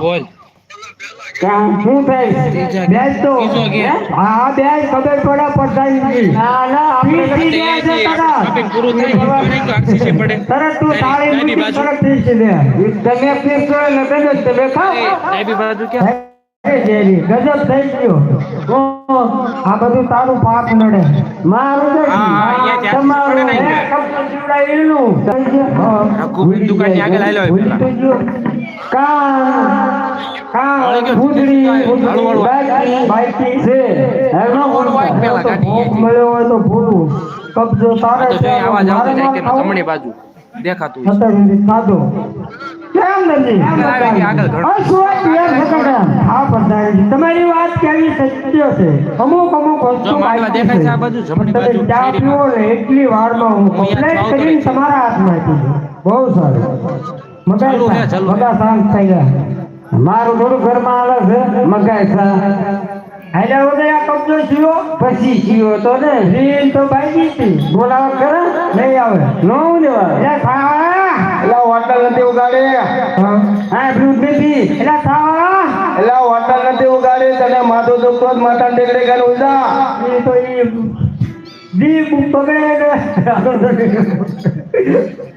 બોલ ક્યાં શું થાય ત્રીજા- બેસ તો ત્રીજો ગેર. હા બેસ ખબર પડે પ્રધાનજી ના ના આપણે તે ત્રીજા એ છે જે તારા. shopping પૂરું થાય એ જોઈને તો આખી પડે તરત તું તાળી ડાબી મૂકી બાજુ. તરત થઈ છે બે. તમે ફીસ કરો એટલે ગજબ તમે ખાઓ એ ડાબી બાજુ ક્યાં હે જેરી, ગજબ થઈ ગયો ઓ, આ બધું તારું પાપ નડે મારું નહીં. હા, હા, અહીંયા ત્યાંથી તમારું પડે ને હે, અહીંયા. કપડું સીવડાવેલું. હા, આ કુબીર દુકાનની આગળ હાલ્યો જમણી બાજુ દેખાતું સુધી. કેમ નથી? તમારી વાત કેવી સત્ય છે? અમુક અમુક વસ્તુ જો દેખાય છે. આ બાજુ, જમણી બાજુ, ચા. પીવો એટલી વારમાં હું આવતો કરીને તમારા હાથમાં આપી બહુ સારું. બધા શાંત થઈ ગયા. મારું થોડું ઘરમાં આવે છે મગાય છે હાલ્યા વગર આ કબજો જીવો પછી જીવો તો ને. રીન તો બાઈ હતી. બોલાવો ખરા. નહીં આવે. નો લેવા એ ખાવા એલા હોટલ નથી ઉગાડે. હા. દૂધ નથી એલા ખાવા એલા હોટલ નથી ઉગાડે તને માથો દુખતો જ માથા ટેકડી ગાલ ઉલટા એ તો એ દીપ પકડે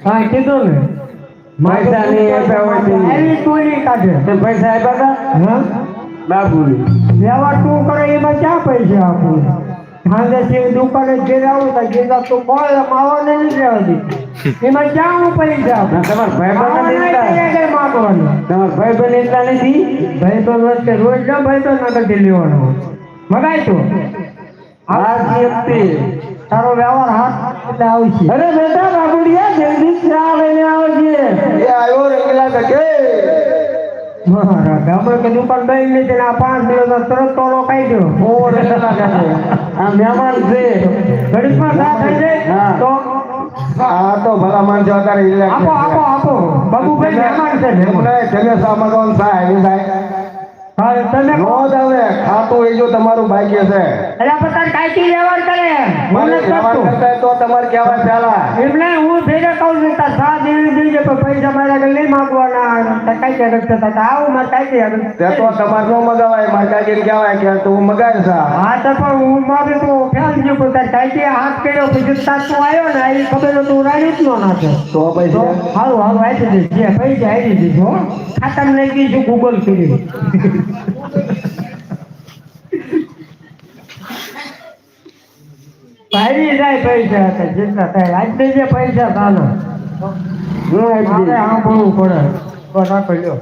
હા કીધું ને. પૈસા નહીં આપ્યા હોય તે. એવી ટોલી કાઢે. તે પૈસા આપ્યા હતા? હા? બાપુની વ્યવહાર તું કરે એમાં ક્યાં પૈસા આપું? છે દુકાને ઘેર આવું તો ઘેર તો કોઈ માવાને નહીં રહેવા એમાં ક્યાં હું પૈસા આપું? તમાર ભાઈ બંધ નથી એટલા? માગવાનું. તમારા ભાઈ બહેન એટલા નથી? ભાઈ તો વચ્ચે રોજ ના ભાઈ તો ના કદી લેવાનો મગાય તો? આ વ્યક્તિ તારો વ્યવહાર હાથ એટલે આવશે અરે બેટા બાબુડિયા જલ્દી ચા લઈને આવજે. એ આવ્યો રંગીલા કકે ગામડે કે. દુકાન બેન લીધી ને પાંચ દિવસ તરત તોલો કાઢી દો. ઓ રંગીલા આ મહેમાન છે. થઈ જાય હા. તો? આ તો ભલા માણસો અત્યારે આપો આપો આપો. બાબુભાઈ મહેમાન છે એમને સા સાહેબ? તમે. રોજ આવે ખાતું એ જો તમારું ભાગ્ય છે અરે પણ કાંઈથી વ્યવહાર કરે મને વ્યવહાર કરતો. તો તમારે કહેવાય ચાલા એમને હું ફેરે કહું છું તાર સા દેવી દેજે તો પૈસા મારા કે લઈ માંગવાના કાંઈ થતા હતા? આવું મારે કાંઈ તે તો તમારે ન મગાવાય. મારે કાંઈ કહેવાય કે તું મગાવે છે. હા તો પણ હું મારે તો ફેલ ગયો પણ તાર હાથ કર્યો પછી તું આવ્યો ને એ ખબર તો રાજી જ ન નાખે. તો પછી હારું હારું આવી દઈશ જે પૈસા આવી દીધું ખાતામાં લઈ ગઈ છું ગૂગલ કરી ભાઈ જાય પૈસા હતા જેટલા થાય. આજ જે પૈસા તાનો હું આપણે. સાંભળવું પડે. તો રાખો લ્યો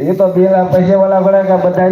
એ તો બે પૈસા વાળા બધા